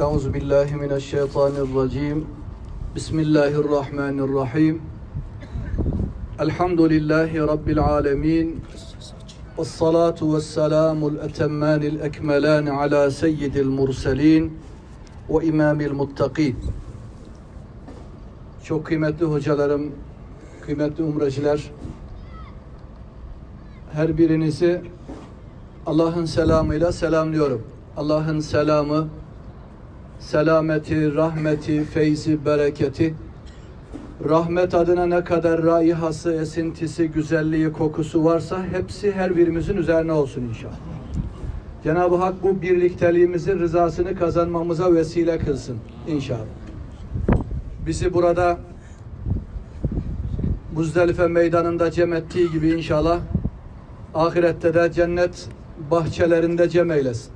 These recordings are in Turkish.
أعوذ بالله من الشيطان الرجيم بسم الله الرحمن الرحيم الحمد لله رب العالمين والصلاة والسلام الأتمان الأكملان على سيد المرسلين وإمام المتقين Çok kıymetli hocalarım, kıymetli umreciler, her birinizi Allah'ın selamıyla selamlıyorum. Allah'ın selamı, selameti, rahmeti, feyzi, bereketi, rahmet adına ne kadar raihası, esintisi, güzelliği, kokusu varsa hepsi her birimizin üzerine olsun inşallah. Cenab-ı Hak bu birlikteliğimizin rızasını kazanmamıza vesile kılsın inşallah. Bizi burada Muzdelife meydanında cem ettiği gibi inşallah ahirette de cennet bahçelerinde cem eylesin.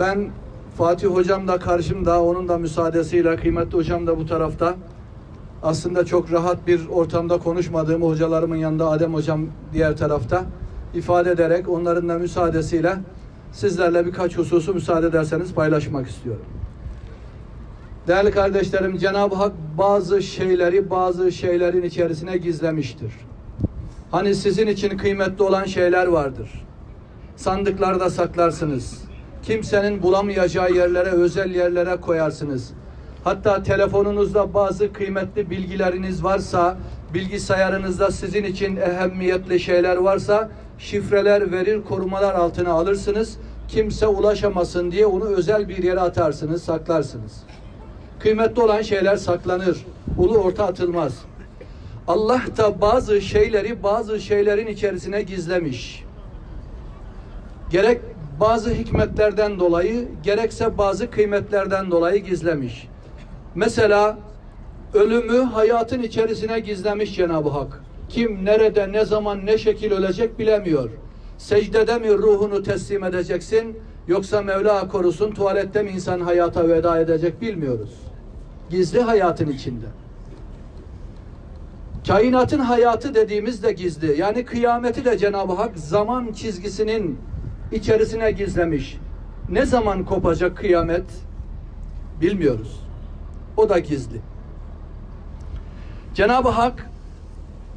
Ben Fatih hocam da karşımda, onun da müsaadesiyle kıymetli hocam da bu tarafta. Aslında çok rahat bir ortamda konuşmadığım hocalarımın yanında Adem hocam diğer tarafta ifade ederek onların da müsaadesiyle sizlerle birkaç hususu müsaade ederseniz paylaşmak istiyorum. Değerli kardeşlerim, Cenab-ı Hak bazı şeyleri bazı şeylerin içerisine gizlemiştir. Hani sizin için kıymetli olan şeyler vardır. Sandıklarda saklarsınız. Kimsenin bulamayacağı yerlere, özel yerlere koyarsınız. Hatta telefonunuzda bazı kıymetli bilgileriniz varsa, bilgisayarınızda sizin için ehemmiyetli şeyler varsa, şifreler verir, korumalar altına alırsınız. Kimse ulaşamasın diye onu özel bir yere atarsınız, saklarsınız. Kıymetli olan şeyler saklanır. Ulu orta atılmaz. Allah da bazı şeyleri bazı şeylerin içerisine gizlemiş. Gerek bazı hikmetlerden dolayı gerekse bazı kıymetlerden dolayı gizlemiş. Mesela ölümü hayatın içerisine gizlemiş Cenab-ı Hak. Kim nerede ne zaman ne şekil ölecek bilemiyor. Secdede mi ruhunu teslim edeceksin yoksa Mevla korusun tuvalette mi insan hayata veda edecek bilmiyoruz. Gizli hayatın içinde. Kainatın hayatı dediğimiz de gizli. Yani kıyameti de Cenab-ı Hak zaman çizgisinin içerisine gizlemiş. Ne zaman kopacak kıyamet bilmiyoruz. O da gizli. Cenab-ı Hak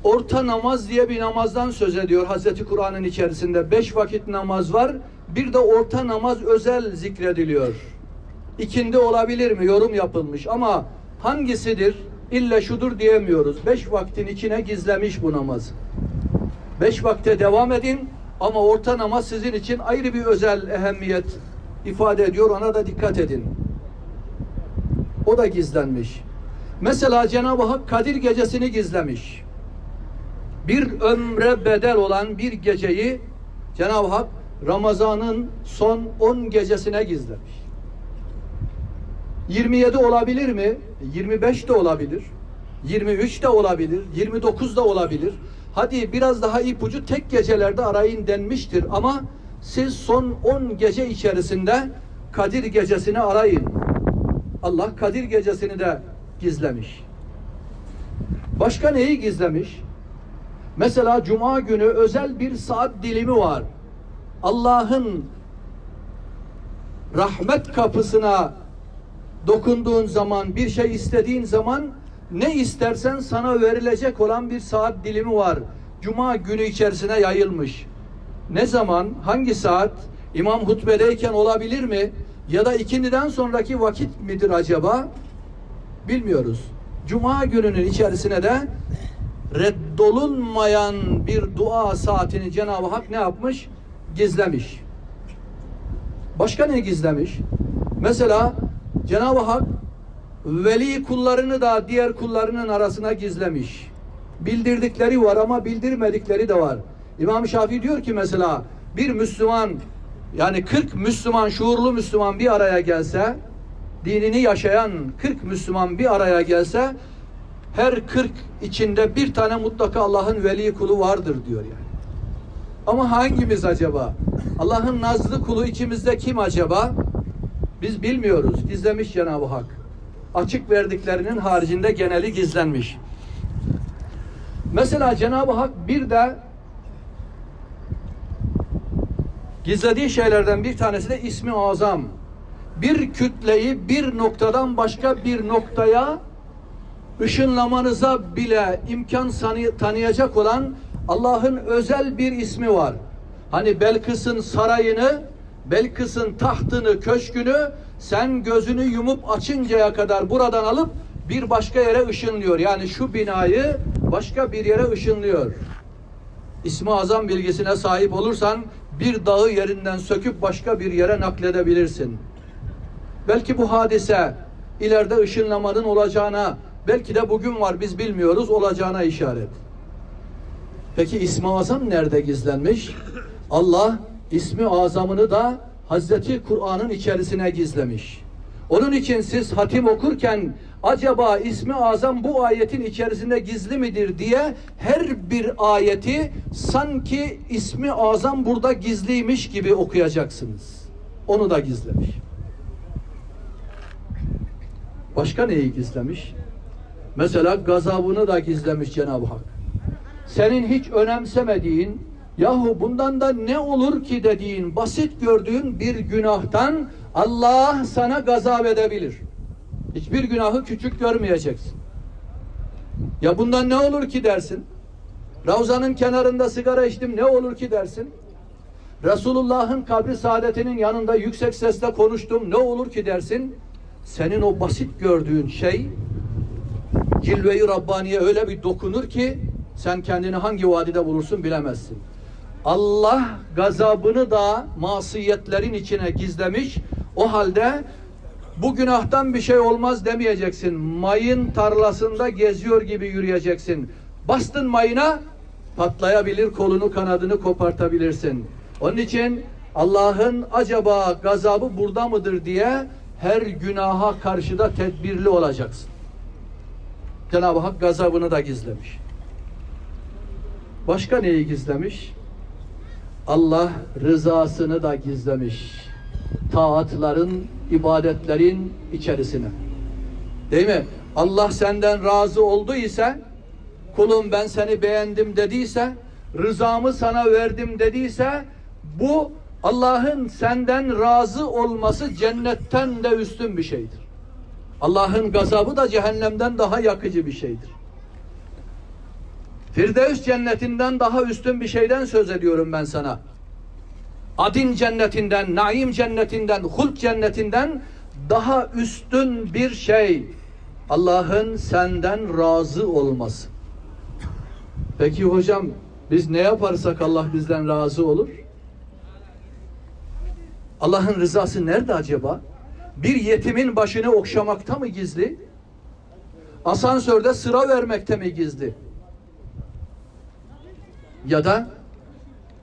orta namaz diye bir namazdan söz ediyor Hazreti Kur'an'ın içerisinde. Beş vakit namaz var. Bir de orta namaz özel zikrediliyor. İkindi olabilir mi? Yorum yapılmış ama hangisidir? İlle şudur diyemiyoruz. Beş vaktin içine gizlemiş bu namazı. Beş vakte devam edin ama orta namaz sizin için ayrı bir özel ehemmiyet ifade ediyor. Ona da dikkat edin. O da gizlenmiş. Mesela Cenab-ı Hak Kadir gecesini gizlemiş. Bir ömre bedel olan bir geceyi Cenab-ı Hak Ramazan'ın son 10 gecesine gizlemiş. 27 olabilir mi? 25 de olabilir. 23 de olabilir. 29 da olabilir. Hadi biraz daha ipucu tek gecelerde arayın denmiştir ama siz son 10 gece içerisinde Kadir gecesini arayın. Allah Kadir gecesini de gizlemiş. Başka neyi gizlemiş? Mesela cuma günü özel bir saat dilimi var. Allah'ın rahmet kapısına dokunduğun zaman, bir şey istediğin zaman ne istersen sana verilecek olan bir saat dilimi var. Cuma günü içerisine yayılmış. Ne zaman, hangi saat? İmam hutbedeyken olabilir mi? Ya da ikindiden sonraki vakit midir acaba? Bilmiyoruz. Cuma gününün içerisine de reddolunmayan bir dua saatini Cenab-ı Hak ne yapmış? Gizlemiş. Başka ne gizlemiş? Mesela Cenab-ı Hak veli kullarını da diğer kullarının arasına gizlemiş. Bildirdikleri var ama bildirmedikleri de var. İmam Şafii diyor ki mesela bir Müslüman yani 40 Müslüman şuurlu Müslüman bir araya gelse dinini yaşayan 40 Müslüman bir araya gelse her 40 içinde bir tane mutlaka Allah'ın veli kulu vardır diyor yani. Ama hangimiz acaba? Allah'ın nazlı kulu içimizde kim acaba? Biz bilmiyoruz. Gizlemiş Cenab-ı Hak. Açık verdiklerinin haricinde geneli gizlenmiş. Mesela Cenab-ı Hak bir de Gizlediği şeylerden bir tanesi de ismi azam. Bir kütleyi bir noktadan başka bir noktaya ışınlamanıza bile imkan tanıyacak olan Allah'ın özel bir ismi var. Hani Belkıs'ın sarayını, Belkıs'ın tahtını, köşkünü sen gözünü yumup açıncaya kadar buradan alıp bir başka yere ışınlıyor. Yani şu binayı başka bir yere ışınlıyor. İsmi azam bilgisine sahip olursan bir dağı yerinden söküp başka bir yere nakledebilirsin. Belki bu hadise ileride ışınlamanın olacağına, belki de bugün var biz bilmiyoruz olacağına işaret. Peki ismi azam nerede gizlenmiş? Allah ismi azamını da Hazreti Kur'an'ın içerisine gizlemiş. Onun için siz hatim okurken acaba ismi azam bu ayetin içerisinde gizli midir diye her bir ayeti sanki ismi azam burada gizliymiş gibi okuyacaksınız. Onu da gizlemiş. Başka neyi gizlemiş? Mesela gazabını da gizlemiş Cenab-ı Hak. Senin hiç önemsemediğin, yahu bundan da ne olur ki dediğin, basit gördüğün bir günahtan Allah sana gazap edebilir. Hiçbir günahı küçük görmeyeceksin. Ya bundan ne olur ki dersin? Ravzanın kenarında sigara içtim ne olur ki dersin? Resulullah'ın kabri saadetinin yanında yüksek sesle konuştum ne olur ki dersin? Senin o basit gördüğün şey cilve-i Rabbaniye öyle bir dokunur ki sen kendini hangi vadide bulursun bilemezsin. Allah gazabını da masiyetlerin içine gizlemiş. O halde bu günahtan bir şey olmaz demeyeceksin. Mayın tarlasında geziyor gibi yürüyeceksin. Bastın mayına patlayabilir, kolunu kanadını kopartabilirsin. Onun için Allah'ın acaba gazabı burada mıdır diye her günaha karşıda tedbirli olacaksın. Cenab-ı Hak gazabını da gizlemiş. Başka neyi gizlemiş? Allah rızasını da gizlemiş. Taatların, ibadetlerin içerisine. Değil mi? Allah senden razı oldu ise, kulum ben seni beğendim dediyse, rızamı sana verdim dediyse, bu Allah'ın senden razı olması cennetten de üstün bir şeydir. Allah'ın gazabı da cehennemden daha yakıcı bir şeydir. Firdevs cennetinden daha üstün bir şeyden söz ediyorum ben sana. Adin cennetinden, naim cennetinden, hulk cennetinden daha üstün bir şey. Allah'ın senden razı olması. Peki hocam biz ne yaparsak Allah bizden razı olur? Allah'ın rızası nerede acaba? Bir yetimin başını okşamakta mı gizli? Asansörde sıra vermekte mi gizli? Ya da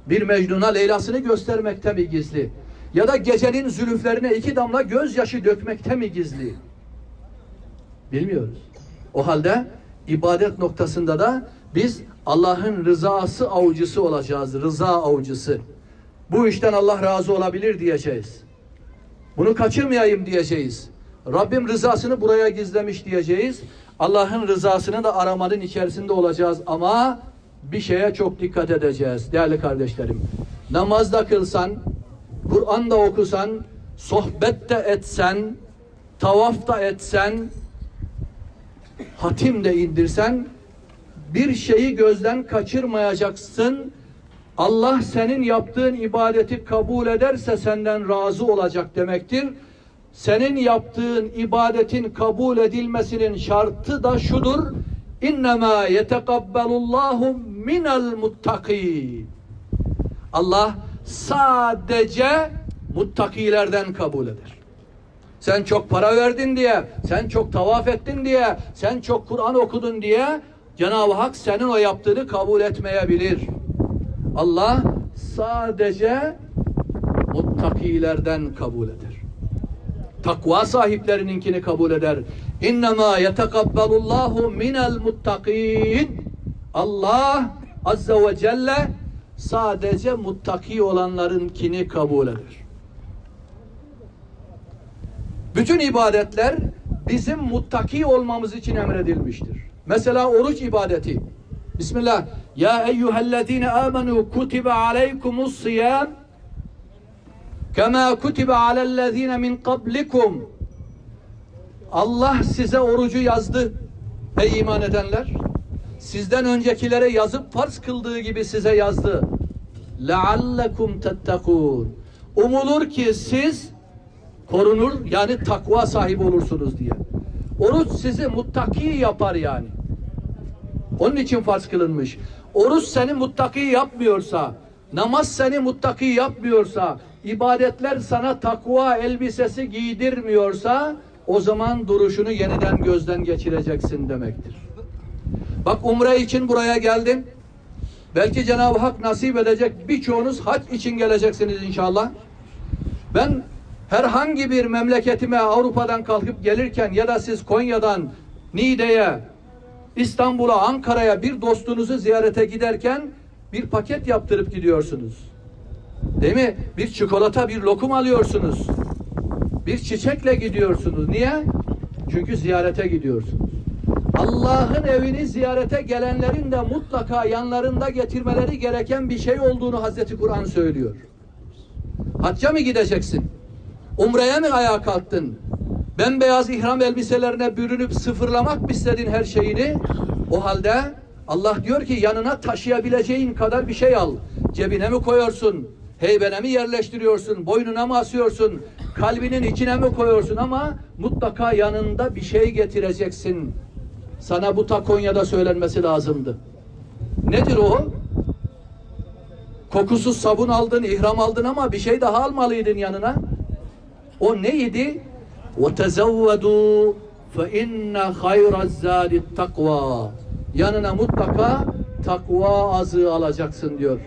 bir Mecnun'a Leyla'sını göstermekte mi gizli? Ya da gecenin zülüflerine iki damla gözyaşı dökmekte mi gizli? Bilmiyoruz. O halde ibadet noktasında da biz Allah'ın rızası avcısı olacağız. Rıza avcısı. Bu işten Allah razı olabilir diyeceğiz. Bunu kaçırmayayım diyeceğiz. Rabbim rızasını buraya gizlemiş diyeceğiz. Allah'ın rızasını da aramanın içerisinde olacağız ama bir şeye çok dikkat edeceğiz değerli kardeşlerim. Namazda kılsan, Kur'an da okusan, sohbet de etsen, tavaf da etsen, hatim de indirsen bir şeyi gözden kaçırmayacaksın. Allah senin yaptığın ibadeti kabul ederse senden razı olacak demektir. Senin yaptığın ibadetin kabul edilmesinin şartı da şudur. İnnemâ yetekabbalullahu minel muttaki. Allah sadece muttakilerden kabul eder. Sen çok para verdin diye, sen çok tavaf ettin diye, sen çok Kur'an okudun diye Cenab-ı Hak senin o yaptığını kabul etmeyebilir. Allah sadece muttakilerden kabul eder. Takva sahiplerininkini kabul eder. İnnemâ yetekabbalullahu minel muttakin. Allah azze ve celle sadece muttaki olanlarınkini kabul eder. Bütün ibadetler bizim muttaki olmamız için emredilmiştir. Mesela oruç ibadeti. Bismillah. Ya eyyühellezine amenu kutibe aleykumus siyam Kema kutibe alellezine min qablikum. Allah size orucu yazdı. Ey iman edenler. Sizden öncekilere yazıp farz kıldığı gibi size yazdı. Leallekum tettekûn. Umulur ki siz korunur yani takva sahibi olursunuz diye. Oruç sizi muttaki yapar yani. Onun için farz kılınmış. Oruç seni muttaki yapmıyorsa, namaz seni muttaki yapmıyorsa, ibadetler sana takva elbisesi giydirmiyorsa, o zaman duruşunu yeniden gözden geçireceksin demektir. Bak umre için buraya geldin. Belki Cenab-ı Hak nasip edecek birçoğunuz hac için geleceksiniz inşallah. Ben herhangi bir memleketime Avrupa'dan kalkıp gelirken ya da siz Konya'dan Niğde'ye, İstanbul'a, Ankara'ya bir dostunuzu ziyarete giderken bir paket yaptırıp gidiyorsunuz. Değil mi? Bir çikolata, bir lokum alıyorsunuz. Bir çiçekle gidiyorsunuz. Niye? Çünkü ziyarete gidiyorsunuz. Allah'ın evini ziyarete gelenlerin de mutlaka yanlarında getirmeleri gereken bir şey olduğunu Hazreti Kur'an söylüyor. Hacca mı gideceksin? Umre'ye mi ayağa kalktın? Bembeyaz ihram elbiselerine bürünüp sıfırlamak mı istedin her şeyini? O halde Allah diyor ki yanına taşıyabileceğin kadar bir şey al. Cebine mi koyuyorsun? Heybene mi yerleştiriyorsun? Boynuna mı asıyorsun? Kalbinin içine mi koyuyorsun? Ama mutlaka yanında bir şey getireceksin. Sana bu ta Konya'da söylenmesi lazımdı. Nedir o? Kokusuz sabun aldın, ihram aldın ama bir şey daha almalıydın yanına. O neydi? وَتَزَوَّدُوا فَاِنَّ خَيْرَ الزَّادِ التَّقْوَى Yanına mutlaka takva azığı alacaksın diyor.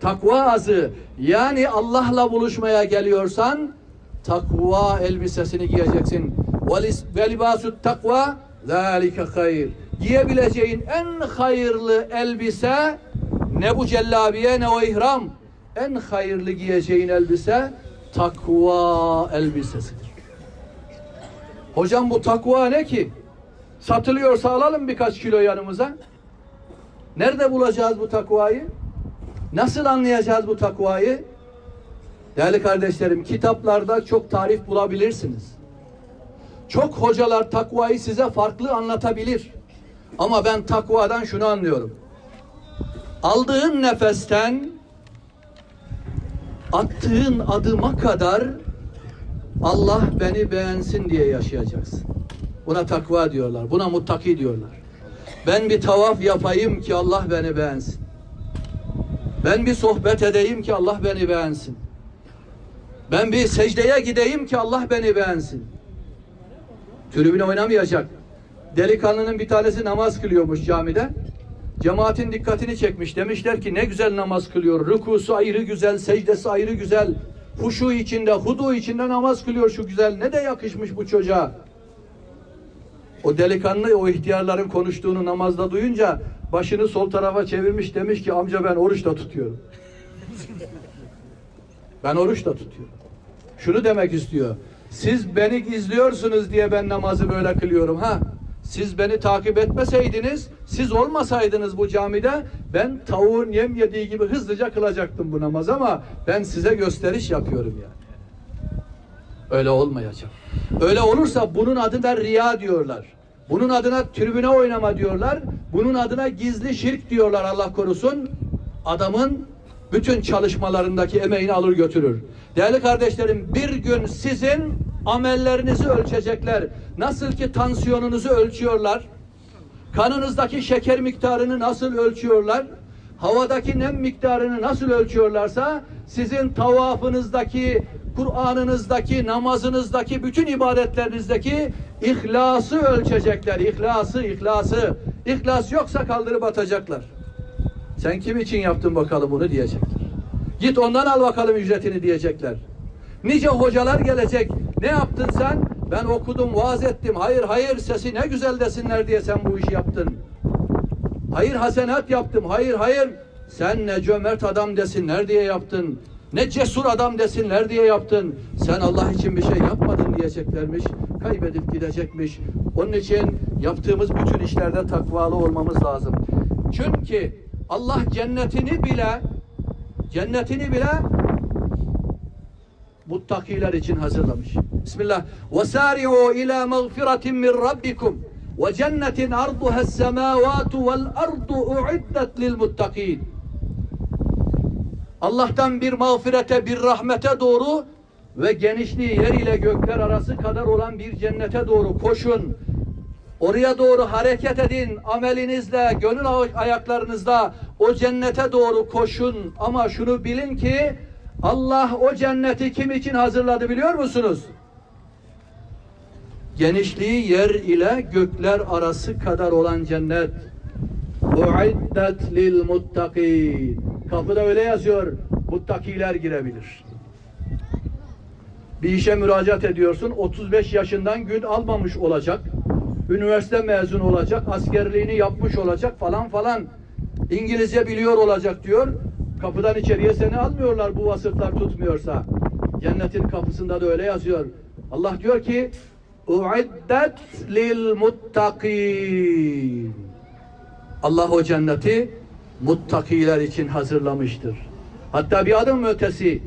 Takva azığı yani Allah'la buluşmaya geliyorsan takva elbisesini giyeceksin. Ve libasut takva zalike hayır. Giyebileceğin en hayırlı elbise ne bu cellabiye ne o ihram. En hayırlı giyeceğin elbise takva elbisesidir. Hocam bu takva ne ki? Satılıyorsa alalım birkaç kilo yanımıza. Nerede bulacağız bu takvayı? Nasıl anlayacağız bu takvayı? Değerli kardeşlerim, kitaplarda çok tarif bulabilirsiniz. Çok hocalar takvayı size farklı anlatabilir. Ama ben takvadan şunu anlıyorum. Aldığın nefesten attığın adıma kadar Allah beni beğensin diye yaşayacaksın. Buna takva diyorlar. Buna muttaki diyorlar. Ben bir tavaf yapayım ki Allah beni beğensin. Ben bir sohbet edeyim ki Allah beni beğensin. Ben bir secdeye gideyim ki Allah beni beğensin. Tribüne oynamayacak. Delikanlının bir tanesi namaz kılıyormuş camide. Cemaatin dikkatini çekmiş. Demişler ki ne güzel namaz kılıyor. Rükusu ayrı güzel, secdesi ayrı güzel. Huşu içinde, hudu içinde namaz kılıyor şu güzel. Ne de yakışmış bu çocuğa. O delikanlı o ihtiyarların konuştuğunu namazda duyunca başını sol tarafa çevirmiş demiş ki amca ben oruç da tutuyorum. ben oruç da tutuyorum. Şunu demek istiyor. Siz beni izliyorsunuz diye ben namazı böyle kılıyorum ha. Siz beni takip etmeseydiniz, siz olmasaydınız bu camide ben tavuğun yem yediği gibi hızlıca kılacaktım bu namaz ama ben size gösteriş yapıyorum yani. Öyle olmayacak. Öyle olursa bunun adına riya diyorlar. Bunun adına tribüne oynama diyorlar. Bunun adına gizli şirk diyorlar Allah korusun. Adamın bütün çalışmalarındaki emeğini alır götürür. Değerli kardeşlerim bir gün sizin amellerinizi ölçecekler. Nasıl ki tansiyonunuzu ölçüyorlar. Kanınızdaki şeker miktarını nasıl ölçüyorlar? Havadaki nem miktarını nasıl ölçüyorlarsa sizin tavafınızdaki, Kur'an'ınızdaki, namazınızdaki, bütün ibadetlerinizdeki ihlası ölçecekler. İhlası, ihlası. İhlas yoksa kaldırıp atacaklar. Sen kim için yaptın bakalım bunu diyecekler. Git ondan al bakalım ücretini diyecekler. Nice hocalar gelecek. Ne yaptın sen? Ben okudum, vaaz ettim. Hayır hayır sesi ne güzel desinler diye sen bu işi yaptın. Hayır hasenat yaptım. Hayır hayır sen ne cömert adam desinler diye yaptın. Ne cesur adam desinler diye yaptın. Sen Allah için bir şey yapmadın diyeceklermiş. Kaybedip gidecekmiş. Onun için yaptığımız bütün işlerde takvalı olmamız lazım. Çünkü Allah cennetini bile cennetini bile muttakiler için hazırlamış. Bismillah. وَسَارِعُوا إِلَى مَغْفِرَةٍ مِّنْ رَبِّكُمْ وَجَنَّةٍ عَرْضُهَا السَّمَاوَاتُ وَالْأَرْضُ اُعِدَّتْ لِلْمُتَّقِينَ Allah'tan bir mağfirete, bir rahmete doğru ve genişliği yer ile gökler arası kadar olan bir cennete doğru koşun. Oraya doğru hareket edin. Amelinizle, gönül ayaklarınızla o cennete doğru koşun. Ama şunu bilin ki Allah o cenneti kim için hazırladı biliyor musunuz? Genişliği yer ile gökler arası kadar olan cennet. Uiddet lil muttaqin. Kapıda öyle yazıyor. Muttakiler girebilir. Bir işe müracaat ediyorsun. 35 yaşından gün almamış olacak. Üniversite mezun olacak. Askerliğini yapmış olacak falan falan. İngilizce biliyor olacak diyor. Kapıdan içeriye seni almıyorlar bu vasıflar tutmuyorsa. Cennetin kapısında da öyle yazıyor. Allah diyor ki Uiddet lil muttakin. Allah o cenneti muttakiler için hazırlamıştır. Hatta bir adım ötesi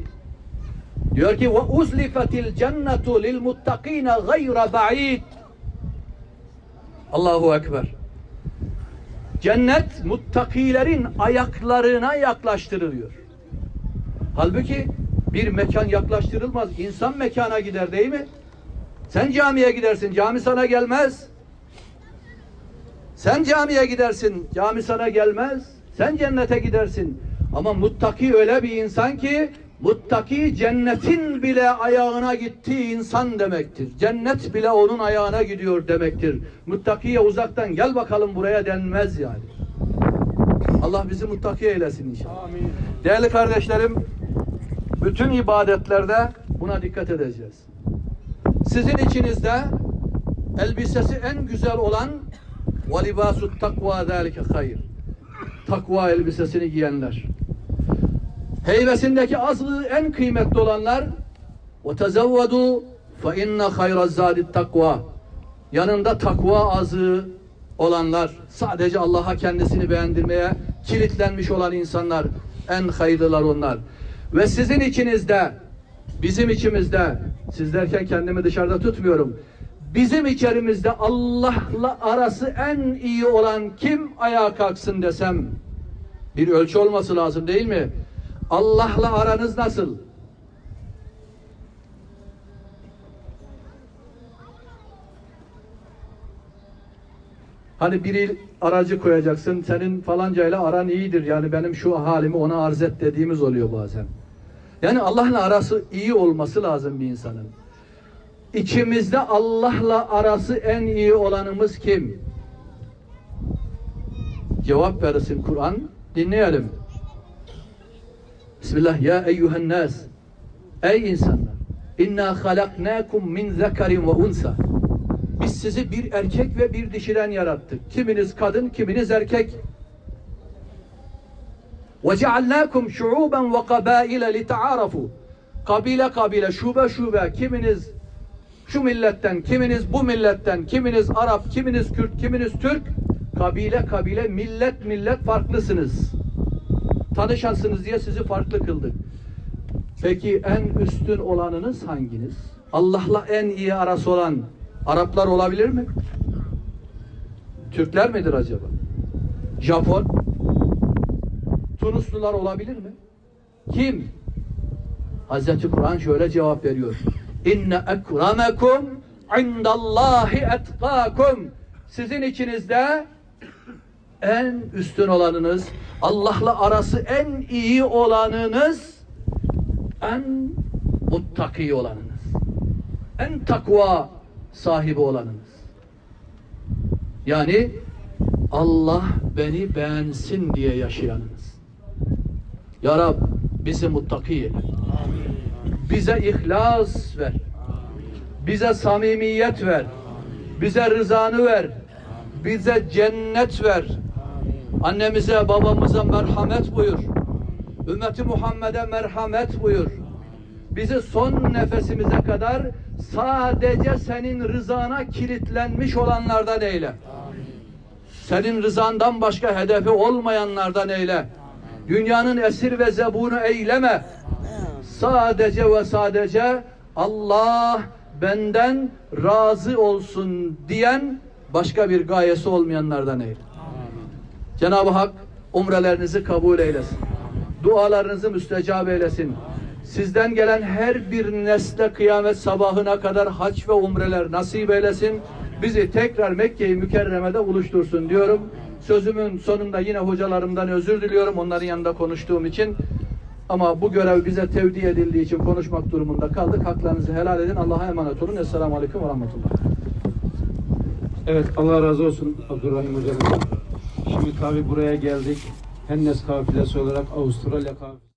diyor ki ve uzlifetil cennetu lil muttakine gayra ba'id. Allahu ekber. Cennet muttakilerin ayaklarına yaklaştırılıyor. Halbuki bir mekan yaklaştırılmaz. İnsan mekana gider değil mi? Sen camiye gidersin, cami sana gelmez. Sen camiye gidersin, cami sana gelmez. Sen cennete gidersin. Ama muttaki öyle bir insan ki muttaki cennetin bile ayağına gittiği insan demektir. Cennet bile onun ayağına gidiyor demektir. Muttakiye uzaktan gel bakalım buraya denmez yani. Allah bizi muttaki eylesin inşallah. Amin. Değerli kardeşlerim, bütün ibadetlerde buna dikkat edeceğiz. Sizin içinizde elbisesi en güzel olan libasut takva zalike hayır. Takva elbisesini giyenler. Heybesindeki azlığı en kıymetli olanlar fe inne hayraz zadit takva. Yanında takva azığı olanlar, sadece Allah'a kendisini beğendirmeye kilitlenmiş olan insanlar, en hayırlılar onlar. Ve sizin içinizde, bizim içimizde, siz derken kendimi dışarıda tutmuyorum. Bizim içerimizde Allah'la arası en iyi olan kim ayağa kalksın desem, bir ölçü olması lazım değil mi? Allah'la aranız nasıl? Hani biri aracı koyacaksın, senin falancayla aran iyidir. Yani benim şu halimi ona arz et dediğimiz oluyor bazen. Yani Allah'la arası iyi olması lazım bir insanın. İçimizde Allah'la arası en iyi olanımız kim? Cevap verirsin Kur'an. Dinleyelim. Bismillah ya eyyühen nas. Ey insanlar. İnna halaknakum min zekarin ve unsa. Biz sizi bir erkek ve bir dişiden yarattık. Kiminiz kadın, kiminiz erkek. Ve cealnakum şuuben ve kabaile li ta'arafu. Kabile kabile, şube şube, kiminiz şu milletten, kiminiz bu milletten, kiminiz Arap, kiminiz Kürt, kiminiz Türk. Kabile kabile, millet millet farklısınız. Tanışasınız diye sizi farklı kıldık. Peki en üstün olanınız hanginiz? Allah'la en iyi arası olan Araplar olabilir mi? Türkler midir acaba? Japon? Tunuslular olabilir mi? Kim? Hazreti Kur'an şöyle cevap veriyor. İnne ekremekum indallahi etkakum. Sizin içinizde en üstün olanınız, Allah'la arası en iyi olanınız, en muttaki olanınız, en takva sahibi olanınız. Yani Allah beni beğensin diye yaşayanınız. Ya Rab bizi muttaki eyle. Bize ihlas ver. Bize samimiyet ver. Bize rızanı ver. Bize cennet ver. Annemize babamıza merhamet buyur. Ümmeti Muhammed'e merhamet buyur. Bizi son nefesimize kadar sadece senin rızana kilitlenmiş olanlardan eyle. Senin rızandan başka hedefi olmayanlardan eyle. Dünyanın esir ve zebunu eyleme. sadece ve sadece Allah benden razı olsun diyen başka bir gayesi olmayanlardan eyle. Cenab-ı Hak umrelerinizi kabul eylesin. Dualarınızı müstecab eylesin. Sizden gelen her bir nesle kıyamet sabahına kadar hac ve umreler nasip eylesin. Bizi tekrar Mekke-i Mükerreme'de buluştursun diyorum. Sözümün sonunda yine hocalarımdan özür diliyorum onların yanında konuştuğum için. Ama bu görev bize tevdi edildiği için konuşmak durumunda kaldık. Haklarınızı helal edin. Allah'a emanet olun. Esselamu Aleyküm ve Rahmetullah. Evet Allah razı olsun Abdurrahim hocam. Şimdi tabi buraya geldik. Hennes kafilesi olarak Avustralya kafilesi.